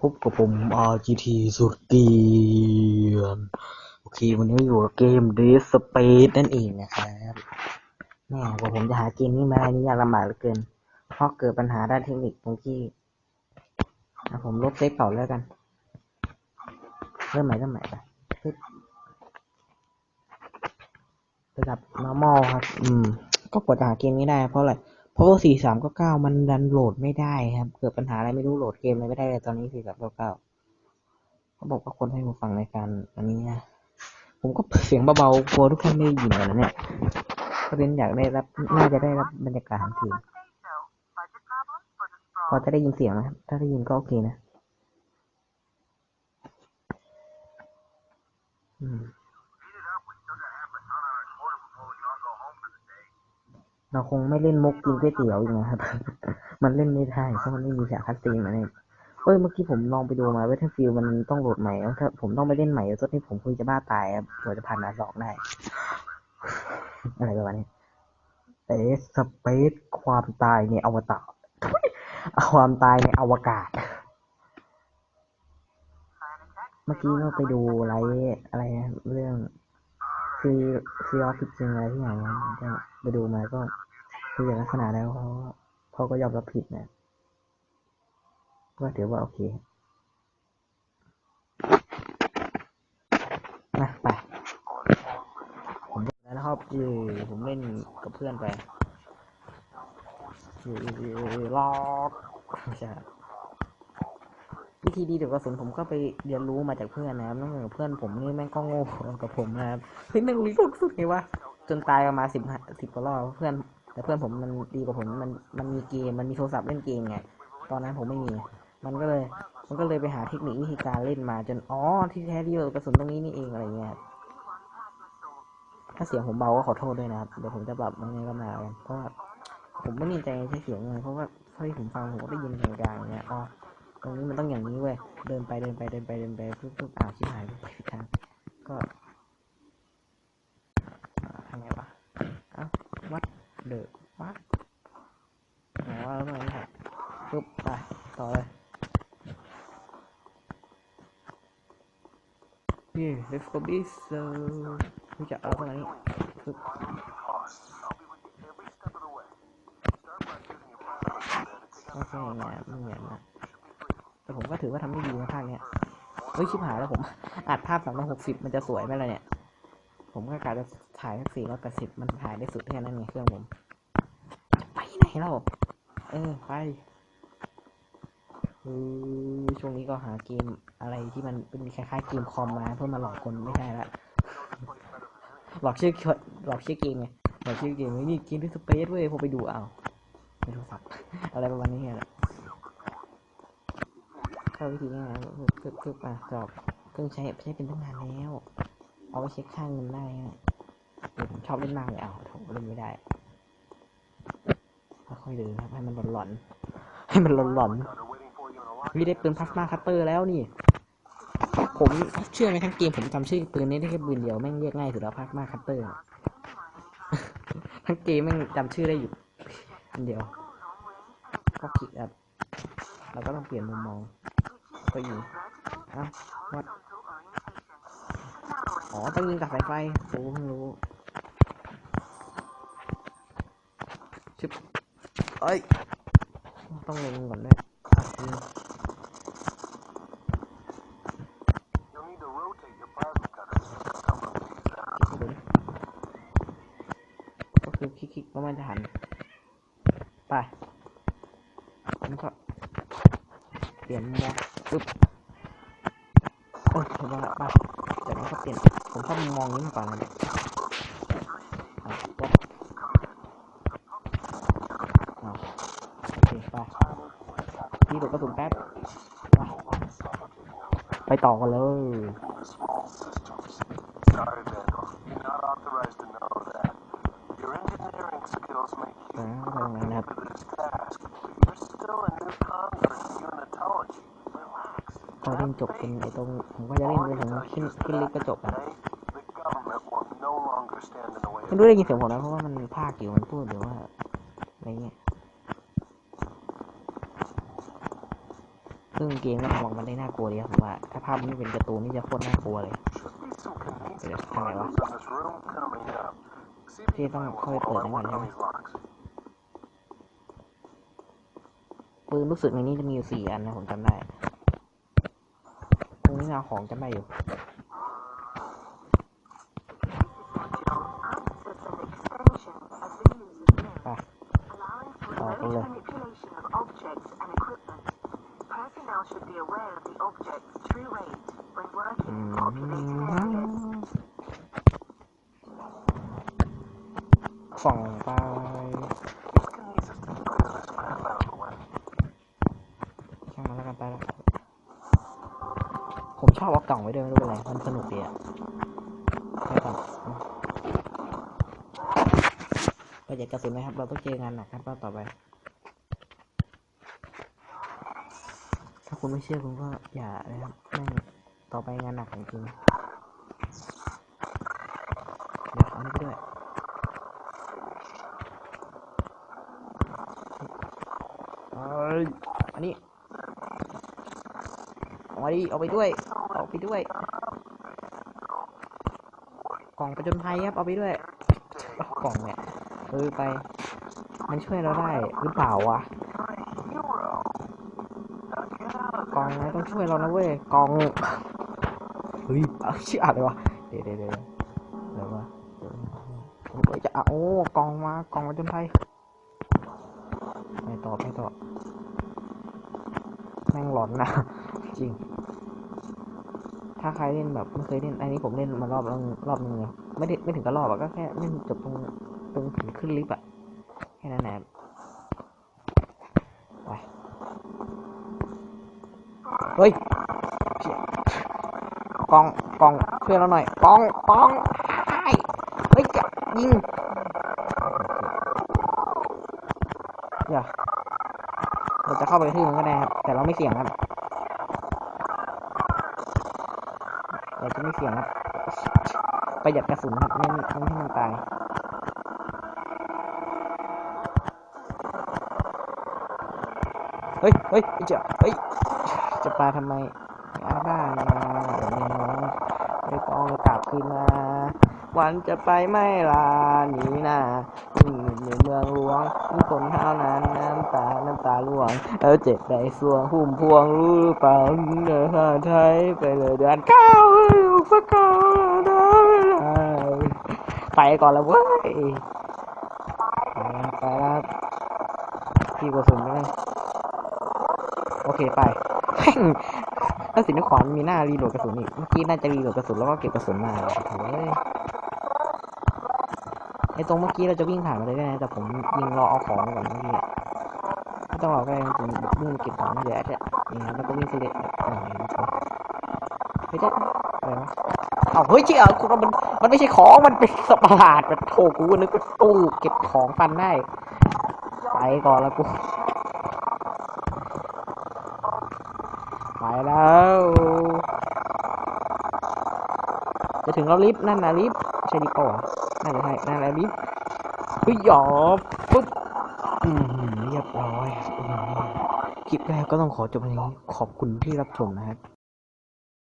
พบกับผม RGT สุดเกียนโอเค วันนี้อยู่กับเกม Dead Space นั่นเองนะครับแม่กว่าผมจะหาเกมนี้มาได้นี่ยากลำบากเหลือเกิน เพราะเกิดปัญหาด้านเทคนิคตรงที่อะผมลบเซฟเก่าแล้วกัน เริ่มใหม่เริ่มใหม่ไปปึ๊บระดับ normal ครับ อืม ก็กว่าจะหาเกมนี้ได้เพราะอะไร เพราะว่าสี่สามเก้าเก้ามันดันโหลดไม่ได้ครับ เกิดปัญหาอะไรไม่รู้โหลดเกมอะไรไม่ได้เลยตอนนี้สี่สามเก้าเก้าเขาบอกว่าคนให้หูฟังในการอันนี้นะ ผมก็เสียงเบาๆกลัวทุกคนไม่ได้ยินกันนะเนี่ยก็เป็นอยากได้รับ น่าจะได้รับบรรยากาศทั้งทีมพอจะได้ยินเสียงนะครับ ถ้าได้ยินก็โอเคนะ อืม เราคงไม่เล่นมุกกินก๋วยเตี๋ยวอีกนะครับ มันเล่นไม่ได้เพราะมันไม่มีฉากคัสซีนมาเนี่ยเอ้ย เมื่อกี้ผมลองไปดูมาเวทฟิลมันต้องโหลดใหม่ถ้าผมต้องไปเล่นใหม่แล้วตอนนี้ผมคุยจะบ้าตายครับกว่าจะผ่านด่านสองได้ อะไรประมาณนี้เอสเปซความตายในอวตารความตายในอวกาศ เมื่อกี้เราไปดูไลฟ์อะไรนะเรื่อง ซีซีออฟฟิศจริงอะไรที่อย่างนั้นก็ไปดูมาก็คืออย่างลักษณะแล้วเขาเขาก็ยอมรับผิดนะก็ถือว่าโอเคนะไปผมแล้วนะครับเออผมเล่นกับเพื่อนไปเออเออเออล็อกใช่ วิธีดีเดี๋ยวกระสุนผมก็ไปเรียนรู้มาจากเพื่อนนะครับนั่นกับเพื่อนผมนี่แม่งก็โง่กับผมนะครับเฮ้ยแม่งรู้ลูกสุดไงวะจนตายประมาณสิบสิบกว่ารอบเพื่อน แต่เพื่อนผมมันดีกว่าผมมันมันมีเกมมันมีโทรศัพท์เล่นเกมไงตอนนั้นผมไม่มี มันก็เลย มันก็เลยไปหาเทคนิควิธีการเล่นมาจนอ๋อที่แท้ที่กระสุนตรงนี้นี่เองอะไรเงี้ยถ้าเสียงผมเบาก็ขอโทษด้วยนะครับเดี๋ยวผมจะปรับไม่งั้นก็มากันเพราะว่าผมไม่มีใจใช้เสียงเลยเพราะว่าเท่าที่ผมฟังผมก็ได้ยินกลางๆอย่างเงี้ยอ๋อ ตรงนี้มันต้องอย่างนี้เว้ย เดินไปเดินไปเดินไปเดินไปปุ๊บปุ๊บอ้าวชิบหายไปผิดทาง ก็ทำไงวะ เอ้าวัดเดือะวัดอ๋อแล้วตรงนี้ครับปุ๊บไปต่อเลยนี่ let's go this so รู้จักเอาตรงนี้ปุ๊บไม่ใช่ไงไม่เหมือนนะ แต่ผมก็ถือว่าทำได้ดีนะภาคเนี้ยเฮ้ยชิบหายแล้วผมอัดภาพสามร้อยหกสิบมันจะสวยไหมล่ะเนี่ย ผมก็กะจะถ่ายแค่สี่ร้อยแปดสิบมันถ่ายได้สุดแค่นั้นไงเครื่องผมจะไปไหนเล่าเออไปช่วงนี้ก็หาเกมอะไรที่มันเป็นคล้ายๆเกมคอมมาเพื่อมาหลอกคนไม่ใช่ละหลอกชื่อหลอกชื่อเกมไงหลอกชื่อเกมนี่เกมที่สเปซเว้ยพอไปดูเอาไม่รู้สักอะไรประมาณนี้แหละ เข้าวิธีง่ายๆปึ๊บปึ๊บปึ๊บอะจอบเครื่องใช้ใช้เป็นตั้งนานแล้ว เอาไว้เช็คค่าเงินได้นะผมชอบเล่นมากเลยอ้าวผมเล่นไม่ได้ค่อยๆเดินครับให้มันหลอนๆให้มันหลอนๆวิได้ปืนพลาสมาคัตเตอร์แล้วนี่ ผมเชื่อไหมทั้งเกมผมจำชื่อปืนนี้ได้แค่ปืนเดียวแม่งเรียกง่ายสุดแล้วพลาสมาคัตเตอร์ทั้งเกมแม่งจำชื่อได้อยู่อันเดียวก็คลิกอัพเราก็ต้องเปลี่ยนมุมมอง ก็ยิงเอ้าวัดอ๋อต้องยิงกับสายไฟโอ้เพิ่งรู้ชิบเอ้ย ต้องเล็งก่อนด้วยอะยิง You'll need to rotate your plasma cutters a couple of feet down. เดี๋ยก็คือคลิกๆแล้วมันจะหันไปแล้วก็เปลี่ยนมุมมอง ปึ๊บโอ้ยผมว่าไปจากนั้นก็เปลี่ยนผมชอบมุมมองนี้มากกว่าเลยเนี่ยอะวัดเอาโอเคไปนี่ดูกระสุนแป๊บ ไปไปต่อกันเลย Sorry, Vandal. You're not authorized to know that. Your engineering skills make อ่า you ไปตรงนั้นนะครับ จบเป็นไอตรงผมก็จะเล่นไปถึงขึ้นขึ้นลิฟต์ก็จบไม่รู้ได้ยินเสียงผมแล้วเพราะว่ามันภาคอยู่มันพูดหรือว่าอะไรเงี้ยซึ่งเกมก็ทำออกมาได้น่ากลัวดีครับผมว่า ถ้าภาพนี้เป็นการ์ตูนนี่จะโคตรน่ากลัวเลยเดี๋ยวทำไงวะที่ต้องค่อยเปิดนั่นก่นใช่ไหมปืนรู้สึกในนี้จะมีอยู่สี่อันนะผมจำได้ ตรงนี้เอาของจำได้อยู่ไป allowing for Oh, remote hello. manipulation of objects and equipment. Personnel should be aware of the object's true weight when อื working in populated areas. มส่องไป These kinesis to clear this crap out of the way. ช่างมันแล้วกันไปแล้ว ผมชอบเอากล่องไว้ด้วยไม่รู้เป็นไรมันสนุกดีอะไปก่อนประหยัดกระสุนนะครับ เราต้องเจองานหนักครับรอบต่อไป ถ้าคุณไม่เชื่อคุณก็อย่านะครับแม่งต่อไปงานหนักจริงเดี๋ยวเอานี่ไปด้วยเอ้ยอันนี้ มาดิเอาไปด้วยเอาไปด้วย กล่องประจนภัยครับ เอาไปด้วย กล่องเนี่ยเออไป มันช่วยเราได้หรือเปล่าวะ กล่องนะต้องช่วยเรานะเว้ย กล่อง เฮ้ยเอาชื่ออะไรวะ เดี๋ยวเดี๋ยวเดี๋ยวเดี๋ยววะเดี๋ยวผมก็จะเอาโอ้กล่องมากล่องประจนภัยไปต่อไปต่อแม่งหลอนนะ จริง ถ้าใครเล่นแบบไม่เคยเล่น อันนี้ผมเล่นมารอบล้วรอบนึงเลยไม่ได้ไม่ถึงกับรอบอะก็แค่เล่นจบตรงตรงถึงขึ้นลิฟต์อะแค่นั้นแหละไปเฮ้ยเียกองกองช่วยเราหน่อยกองกองไอ้เฮ้ยจะยิงอย่าเราจะเข้าไปที่มันก็ได้ครับ แต่เราไม่เสี่ยงครับ เรา จะไม่เสี่ยงครับประหยัดกระสุนครับไม่ไม่ให้มันตายเฮ้ยเฮ้ยเจะเฮ้ยจะปาทำไมอาบ้านะเดี๋ยวน้องไปกองกลับคืนมาวันจะไปไม่ลาหนีห น้าอยู่ในเมืองหลวงทุกคนเท่านั้นน้ำตา น้ำตาล่วง แล้วเจ็บในสวงหุ่มพวงรู้หรือเปล่าเดินทาไทยไปเลยเดือนเก้าลูกสักเก้าน้ำไปก่อนแล้วเว้ยไปแล้วพี่กระสุนไปเลยโอเคไปแม่งถ้าสินขวานมีหน้ารีโหลดกระสุนอีก เมื่อกี้น่าจะรีโหลดกระสุนแล้วก็เก็บกระสุนมาโอ้ย ไอตรงเมื่อกี้เราจะวิ่งผ่านมาเลยได้นะแต่ผมยิงรอเอาของก่อนเมื่อกี้ไม่ต้องรอก็ได้จริงๆวิ่งเก็บของเดี๋ยวจะนี่ครับแล้วก็วิ่งเสด็จเห็นไหมเฮ้ยเจ๊อะไรวะเอาเฮ้ยเจ้าคุณมันมันไม่ใช่ของมันเป็นสัตว์ประหลาดมันโถกูนึกว่าตู้เก็บของปันได้ไปก่อนแล้วกูไปแล้ว จะถึงแล้วลิฟต์นั่นนะลิฟต์ใช่ลิฟต์เปล่าวะ น่าจะใช่นั่นแหละลิฟต์เฮ้ยหยอบปุ๊บอืมเรียบร้อยคลิปแรกก็ต้องขอจบตรงนี้ขอบคุณที่รับชมนะครับ